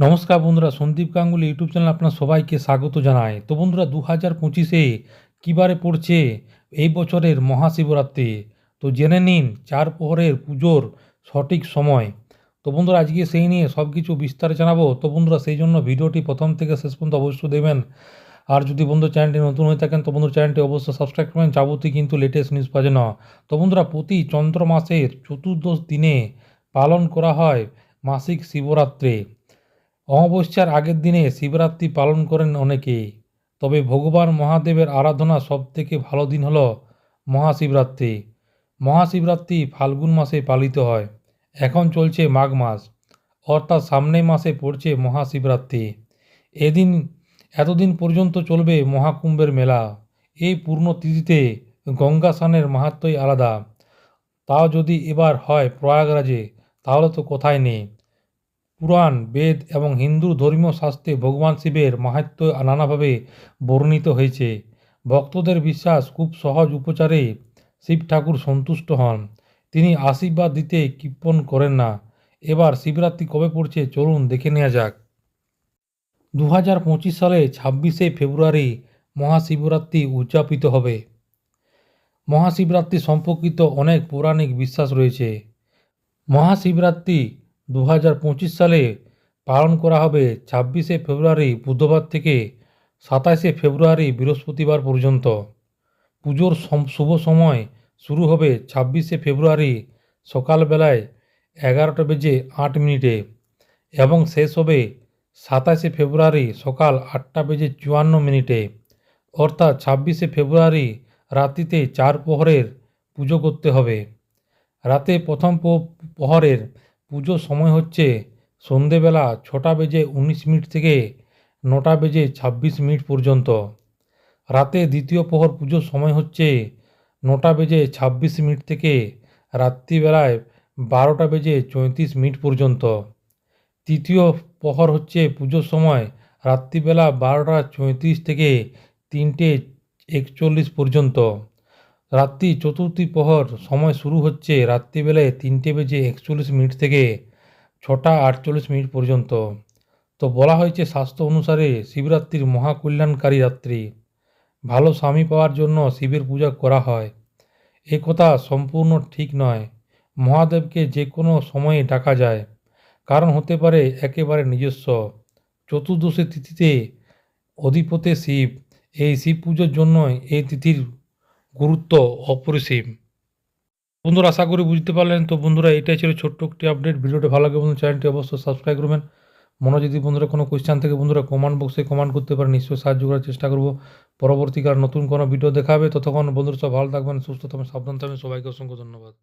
নমস্কার বন্ধুরা, Sandeep Ganguly YouTube channel আপনার সবাইকে স্বাগত জানায় তো বন্ধুরা দু হাজার পঁচিশে কীবারে পড়ছে এই বছরের মহাশিবরাত্রি? তো জেনে নিন, চার প্রহরের পুজোর সঠিক সময়। তো বন্ধুরা, আজকে সেই নিয়ে সব কিছু বিস্তারে জানাব। তো বন্ধুরা, সেই জন্য ভিডিওটি প্রথম থেকে শেষ পর্যন্ত অবশ্যই দেবেন। আর যদি বন্ধু চ্যানেলটি নতুন হয়ে থাকেন, তো বন্ধুর চ্যানেলটি অবশ্যই সাবস্ক্রাইব করবেন। যাবতীয় কিন্তু লেটেস্ট নিউজ পাওয়া না তো বন্ধুরা, প্রতি চন্দ্র মাসের চতুর্দশ দিনে পালন করা হয় মাসিক শিবরাত্রি। অমাবস্যার আগের দিনে শিবরাত্রি পালন করেন অনেকে। তবে ভগবান মহাদেবের আরাধনা সবথেকে ভালো দিন হল মহাশিবরাত্রি। মহাশিবরাত্রি ফাল্গুন মাসে পালিত হয়। এখন চলছে মাঘ মাস। অর্থাৎ সামনের মাসে পড়ছে মহাশিবরাত্রি। এদিন, এতদিন পর্যন্ত চলবে মহাকুম্ভের মেলা। এই পূর্ণ তিথিতে গঙ্গা স্নানের মাহাত্মই আলাদা। তাও যদি এবার হয় প্রয়াগরাজে, তাহলে তো কোথায় নেই। পুরাণ বেদ এবং হিন্দু ধর্মীয় শাস্ত্রে ভগবান শিবের মাহাত্ম্য নানাভাবে বর্ণিত হয়েছে। ভক্তদের বিশ্বাস খুব সহজ উপচারে শিব ঠাকুর সন্তুষ্ট হন। তিনি আশীর্বাদ দিতে কৃপণ করেন না। এবার শিবরাত্রি কবে পড়ছে চলুন দেখে নেওয়া যাক। দু হাজার পঁচিশ সালে ছাব্বিশে ফেব্রুয়ারি মহাশিবরাত্রি উদযাপিত হবে। মহাশিবরাত্রি সম্পর্কিত অনেক পৌরাণিক বিশ্বাস রয়েছে। মহাশিবরাত্রি দু হাজার পঁচিশ সালে পালন করা হবে ছাব্বিশে ফেব্রুয়ারি বুধবার থেকে সাতাশে ফেব্রুয়ারি বৃহস্পতিবার পর্যন্ত। পুজোর শুভ সময় শুরু হবে ছাব্বিশে ফেব্রুয়ারি সকালবেলায় এগারোটা বেজে আট মিনিটে এবং শেষ হবে সাতাশে ফেব্রুয়ারি সকাল আটটা বেজে চুয়ান্ন মিনিটে। অর্থাৎ ছাব্বিশে ফেব্রুয়ারি রাত্রিতে চার প্রহরের পুজো করতে হবে। রাতে প্রথম প্রহরের পুজোর সময় হচ্ছে সন্ধেবেলা ছটা বেজে উনিশ মিনিট থেকে নটা বেজে ছাব্বিশ মিনিট পর্যন্ত। রাতে দ্বিতীয় প্রহর পুজোর সময় হচ্ছে নটা বেজে ছাব্বিশ মিনিট থেকে রাত্রিবেলায় বারোটা বেজে চৌত্রিশ মিনিট পর্যন্ত। তৃতীয় প্রহর হচ্ছে পুজোর সময় রাত্রিবেলা বারোটা চৌত্রিশ থেকে তিনটে একচল্লিশ পর্যন্ত। রাত্রি চতুর্থী প্রহর সময় শুরু হচ্ছে রাত্রিবেলায় তিনটে বেজে একচল্লিশ মিনিট থেকে ছটা আটচল্লিশ মিনিট পর্যন্ত। তো বলা হয়েছে স্বাস্থ্য অনুসারে শিবরাত্রির মহাকল্যাণকারী রাত্রি। ভালো স্বামী পাওয়ার জন্য শিবের পূজা করা হয়। এ কথা সম্পূর্ণ ঠিক নয়। মহাদেবকে যে কোনো সময়ে ডাকা যায়। কারণ হতে পারে একেবারে নিজস্ব। চতুর্দশী তিথিতে অধিপতে শিব। এই শিব পুজোর জন্যই এই তিথির গুরুত্ব অপরিসীম। বন্ধুরা, আশা করি বুঝতে পারলেন। তো বন্ধুরা, এটাই ছিল ছোট্ট একটি আপডেট ভিডিওটি ভালো লাগে বন্ধু চ্যানেলটি অবশ্যই সাবস্ক্রাইব করবেন। মনে যদি বন্ধুরা কোনো কোয়েশ্চান থেকে, বন্ধুরা কমেন্ট বক্সে কমেন্ট করতে পারেন। নিশ্চয়ই সাহায্য করার চেষ্টা করব। পরবর্তীকার নতুন কোনো ভিডিও দেখাবে ততক্ষণ বন্ধুরা সব ভালো থাকবেন, সুস্থ থাকবেন, সাবধান থাকবেন। সবাইকে অসংখ্য ধন্যবাদ।